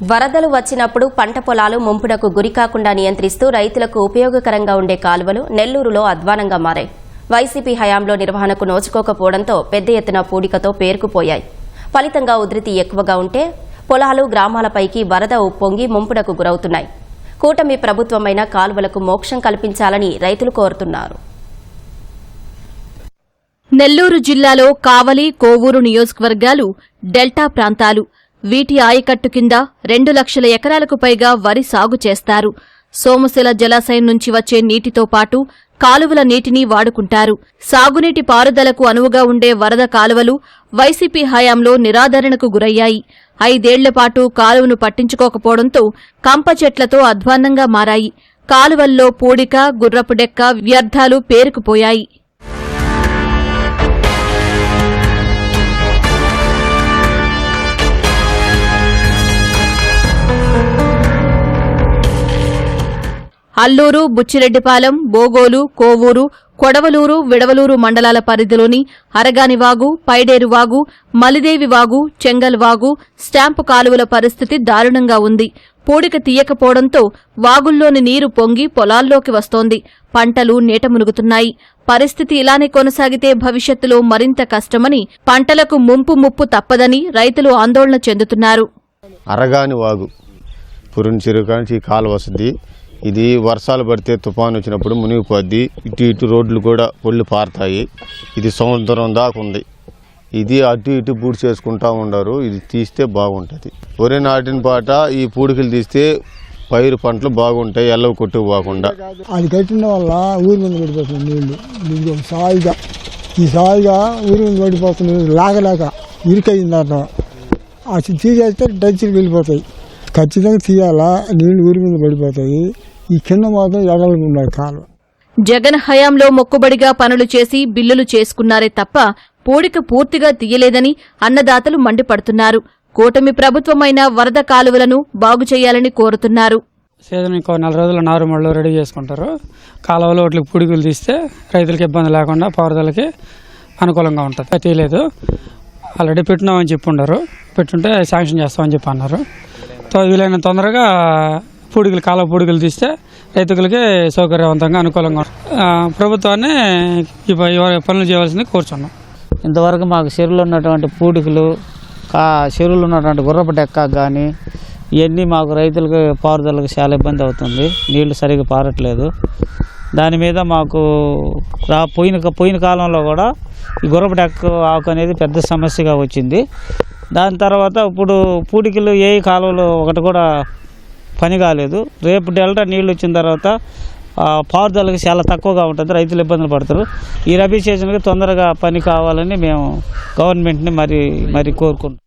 వరదలు వచ్చినప్పుడు పంట పొలాలు ముంపునకు గురికాకుండా నియంత్రిస్తూ రైతులకు ఉపయోగకరంగా ఉండే కాలువలు నెల్లూరులో అధ్వానంగా మారాయి. వైసీపీ హయాంలో నిర్వహణకు నోచుకోకపోవడంతో పెద్ద ఎత్తున పూడికతో పేరుకుపోయాయి. ఫలితంగా ఉధృతి ఎక్కువగా ఉంటే పొలాలు గ్రామాలపైకి వరద ఉప్పొంగి ముంపునకు గురవుతున్నాయి. కూటమి ప్రభుత్వమైన కాలువలకు మోక్షం కల్పించాలని రైతులు కోరుతున్నారు. నెల్లూరు జిల్లాలో కావలి కోవూరు నియోజకవర్గాలు డెల్టా ప్రాంతాలు వీటి ఆయకట్టు కింద రెండు లక్షల ఎకరాలకు పైగా వరి సాగు చేస్తారు. సోమశిల జలాశయం నుంచి వచ్చే నీటితో పాటు కాలువల నీటిని వాడుకుంటారు. సాగునీటి పారుదలకు అనువుగా ఉండే వరద కాలువలు వైసీపీ హయాంలో నిరాదరణకు గురయ్యాయి. ఐదేళ్ళపాటు కాలువను పట్టించుకోకపోవడంతో కంప చెట్లతో అధ్వాన్నంగా మారాయి. కాలువల్లో పూడిక గుర్రపు డెక్క వ్యర్థాలు పేరుకుపోయాయి. అల్లూరు బుచ్చిరెడ్డిపాలెం బోగోలు కోవూరు కొడవలూరు విడవలూరు మండలాల పరిధిలోని అరగానివాగు పైడేరువాగు మలిదేవివాగు చెంగల్వాగు స్టాంపు కాలువల పరిస్థితి దారుణంగా ఉంది. పూడిక తీయకపోవడంతో వాగుల్లోని నీరు పొంగి పొలాల్లోకి వస్తోంది. పంటలు నీట మునుగుతున్నాయి. పరిస్థితి ఇలానే కొనసాగితే భవిష్యత్తులో మరింత కష్టమని పంటలకు ముంపు ముప్పు తప్పదని రైతులు ఆందోళన చెందుతున్నారు. అరగాని వాగు పురుని చెరువు కాలువ వస్తుంది. ఇది వర్షాలు పడితే తుఫాను వచ్చినప్పుడు మునిగిపోద్ది ఇటు ఇటు రోడ్లు కూడా పొళ్ళు పారుతాయి. ఇది సముద్రం దాకా ఉంది. ఇది అటు ఇటు బూడి చేసుకుంటా ఉండరు. ఇది తీస్తే బాగుంటుంది. వరి నాటిన పాట ఈ పూడికలు తీస్తే పైరు పంటలు బాగుంటాయి ఎల్లవ కొట్టు పోకుండా. అది కట్టిన వల్ల ఊరి మీద పడిపోతుంది నీళ్ళు. నీళ్ళు సాయిగా. ఈ సాయిగా ఊరి మీద పడిపోతుంది లాగలేక ఇరుకయింది అర్థం అది తీసేస్తే డచ్చికి వెళ్ళిపోతాయి. ఖచ్చితంగా తీయాలా? నీళ్ళు ఊరి మీద పడిపోతాయి. ఈ కింద మాత్రం ఉన్నాయి కాలు. జగన్ హయాంలో మొక్కుబడిగా పనులు చేసి బిల్లులు చేసుకున్నారే తప్ప పూడిక పూర్తిగా తీయలేదని అన్నదాతలు మండిపడుతున్నారు. కూటమి ప్రభుత్వమైన వరద కాలువలను బాగు చేయాలని కోరుతున్నారు. సీజన్ ఇంకో నెల రోజులు నారుమళ్ళు రెడీ చేసుకుంటారు. కాలువలో వాటికి పుడిగులు తీస్తే రైతులకు ఇబ్బంది లేకుండా పారుదలకి అనుకూలంగా ఉంటుంది. తీయలేదు ఆల్రెడీ పెట్టినామని చెప్పి ఉండరు. పెట్టుంటే శాంక్షన్ చేస్తామని చెప్పి అన్నారు. వీలైన తొందరగా పూడికలు కాల పూడికలు తీస్తే రైతులకి సౌకర్యవంతంగా అనుకూలంగా ఉంటుంది. ప్రభుత్వాన్ని ఈ పనులు చేయవలసింది కోరుచున్నాం. ఇంతవరకు మాకు చెరువులు ఉన్నటువంటి పూడికలు కా చెరువులు ఉన్నటువంటి గుర్రపు డెక్క కానీ ఇవన్నీ మాకు రైతులకు పారుదలకు చాలా ఇబ్బంది అవుతుంది. నీళ్ళు సరిగ్గా పారట్లేదు. దాని మీద మాకు రా పోయిన పోయిన కాలంలో కూడా ఈ గుర్రపు డెక్క ఆకు అనేది పెద్ద సమస్యగా వచ్చింది. దాని తర్వాత ఇప్పుడు పూడికలు ఏ కాలువలు ఒకటి కూడా పని కాలేదు. రేపు డెల్టా నీళ్ళు వచ్చిన తర్వాత ఆ, పారుదలకి చాలా తక్కువగా ఉంటుంది. రైతులు ఇబ్బందులు పడతారు. ఈ రబీ సీజన్కి తొందరగా పని కావాలని మేము గవర్నమెంట్ని మరి మరి కోరుకుంటున్నాం.